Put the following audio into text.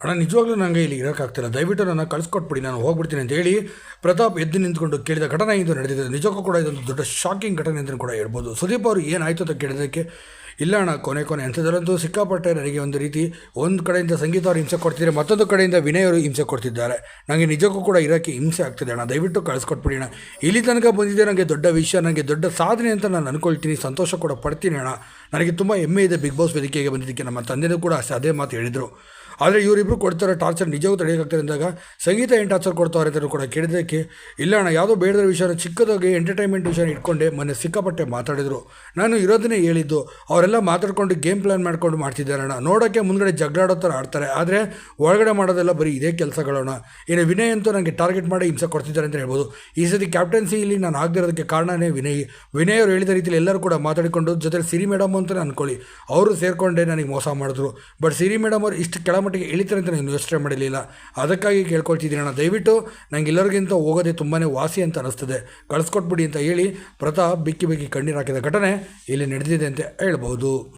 ಅಣ್ಣ, ನಿಜವಾಗ್ಲೂ ನನಗೆ ಇಲ್ಲಿ ಇರೋಕ್ಕಾಗ್ತಿಲ್ಲ ದಯವಿಟ್ಟು ನನ್ನ ಕಳಿಸ್ಕೊಟ್ಬಿಡಿ, ನಾನು ಹೋಗ್ಬಿಡ್ತೀನಿ ಅಂತ ಹೇಳಿ ಪ್ರತಾಪ್ ಎದ್ದು ನಿಂತ್ಕೊಂಡು ಕೇಳಿದ ಘಟನೆ ಇದು ನಡೆದಿದೆ. ನಿಜಕ್ಕೂ ಕೂಡ ಇದೊಂದು ದೊಡ್ಡ ಶಾಕಿಂಗ್ ಘಟನೆ ಅಂತ ಕೂಡ ಹೇಳ್ಬೋದು. ಸುದೀಪ್ ಅವರು ಏನಾಯಿತು ಅಂತ ಕೇಳಿದ್ದಕ್ಕೆ, ಇಲ್ಲ ಅಣ್ಣ, ಕೊನೆ ಕೊನೆ ಅಂಥದ್ರಂತೂ ಸಿಕ್ಕಾಪಟ್ಟೆ ನನಗೆ ಒಂದು ರೀತಿ ಒಂದು ಕಡೆಯಿಂದ ಸಂಗೀತ ಅವರು ಹಿಂಸೆ ಕೊಡ್ತಿದ್ದಾರೆ, ಮತ್ತೊಂದು ಕಡೆಯಿಂದ ವಿನಯ್ ಅವರು ಹಿಂಸೆ ಕೊಡ್ತಿದ್ದಾರೆ. ನನಗೆ ನಿಜಕ್ಕೂ ಕೂಡ ಇರೋಕ್ಕೆ ಹಿಂಸೆ ಆಗ್ತಿದೆ ಅಣ್ಣ. ದಯವಿಟ್ಟು ಕಳಿಸ್ಕೊಟ್ಬಿಡಿ ಅಣ್ಣ. ಇಲ್ಲಿ ತನಕ ಬಂದಿದ್ದೆ ನನಗೆ ದೊಡ್ಡ ವಿಷಯ ನನಗೆ ದೊಡ್ಡ ಸಾಧನೆ ಅಂತ ನಾನು ಅಂದ್ಕೊಳ್ತೀನಿ ಸಂತೋಷ ಕೂಡ ಪಡ್ತೀನಿ ಅಣ್ಣ. ನನಗೆ ತುಂಬ ಹೆಮ್ಮೆ ಇದೆ ಬಿಗ್ ಬಾಸ್ ವೇದಿಕೆಗೆ ಬಂದಿದ್ದಕ್ಕೆ. ನಮ್ಮ ತಂದೆಯೂ ಕೂಡ ಅಷ್ಟೇ, ಅದೇ ಮಾತು ಹೇಳಿದರು. ಆದರೆ ಇವರಿಬ್ಬರು ಕೊಡ್ತಾರೆ ಟಾರ್ಚರ್ ನಿಜವೂ ತಡೆಯೋಕ್ಕಾಗ್ತಾರೆ ಅಂದಾಗ ಸಂಗೀತ ಏನು ಟಾರ್ಚರ್ ಕೊಡ್ತಾರೆ ಅಂತ ಕೂಡ ಕೇಳಿದ್ದಕ್ಕೆ, ಇಲ್ಲ ಅಣ್ಣ, ಯಾವುದೋ ಬೇಡದ ವಿಷಯನ ಚಿಕ್ಕದಾಗಿ ಎಂಟರ್ಟೈನ್ಮೆಂಟ್ ವಿಷಯನ ಇಟ್ಕೊಂಡೆ, ಮೊನ್ನೆ ಸಿಕ್ಕಾಪಟ್ಟೆ ಮಾತಾಡಿದರು. ನಾನು ಇರೋದನ್ನೇ ಹೇಳಿದ್ದು, ಅವರೆಲ್ಲ ಮಾತಾಡ್ಕೊಂಡು ಗೇಮ್ ಪ್ಲ್ಯಾನ್ ಮಾಡ್ಕೊಂಡು ಮಾಡ್ತಿದ್ದಾರೆ ಅಣ್ಣ. ನೋಡೋಕ್ಕೆ ಮುಂದ್ಗಡೆ ಜಗಳಾಡೋ ಥರ ಆಡ್ತಾರೆ. ಆದರೆ ಒಳಗಡೆ ಮಾಡೋದೆಲ್ಲ ಬರೀ ಇದೇ ಕೆಲಸಗಳಣ್ಣ ಇನ್ನು ವಿನಯ್ ಅಂತೂ ನನಗೆ ಟಾರ್ಗೆಟ್ ಮಾಡಿ ಹಿಂಸೆ ಕೊಡ್ತಿದ್ದಾರೆ ಅಂತ ಹೇಳ್ಬೋದು. ಈ ಸತಿ ಇಲ್ಲಿ ನಾನು ಆಗದಿರೋದಕ್ಕೆ ಕಾರಣನೇ ವಿನಯ್. ವಿನಯ್ ಅವರು ಹೇಳಿದ ರೀತಿಯಲ್ಲಿ ಎಲ್ಲರೂ ಕೂಡ ಮಾತಾಡಿಕೊಂಡು ಜೊತೆ ಸಿರಿ ಮೇಡಮ್ ಅಂತಲೇ ಅನ್ಕೊಳ್ಳಿ. ಅವರು ಸೇರಿಕೊಂಡೆ ನನಗೆ ಮೋಸ ಮಾಡಿದ್ರು. ಬಟ್ ಸಿರಿ ಮೇಡಮ್ ಅವರು ಇಷ್ಟು ಕೆಳಮಟ್ಟಿಗೆ ಇಳಿತಾರೆ ಅಂತ ನಾನು ಯೋಚನೆ ಮಾಡಿರಲಿಲ್ಲ. ಅದಕ್ಕಾಗಿ ಕೇಳ್ಕೊಳ್ತಿದ್ದೀನಿ ಅಣ್ಣ. ದಯವಿಟ್ಟು ನಂಗೆ ಎಲ್ಲರಿಗಿಂತ ಹೋಗೋದೇ ತುಂಬಾ ವಾಸಿ ಅಂತ ಅನಿಸ್ತದೆ. ಕಳಿಸ್ಕೊಟ್ಬಿಡಿ ಅಂತ ಹೇಳಿ ಪ್ರತಾಪ್ ಬಿಕ್ಕಿ ಬಿಕ್ಕಿ ಕಣ್ಣೀರು ಹಾಕಿದ ಘಟನೆ ಇಲ್ಲಿ ನಡೆದಿದೆ ಅಂತ ಹೇಳ್ಬೋದು.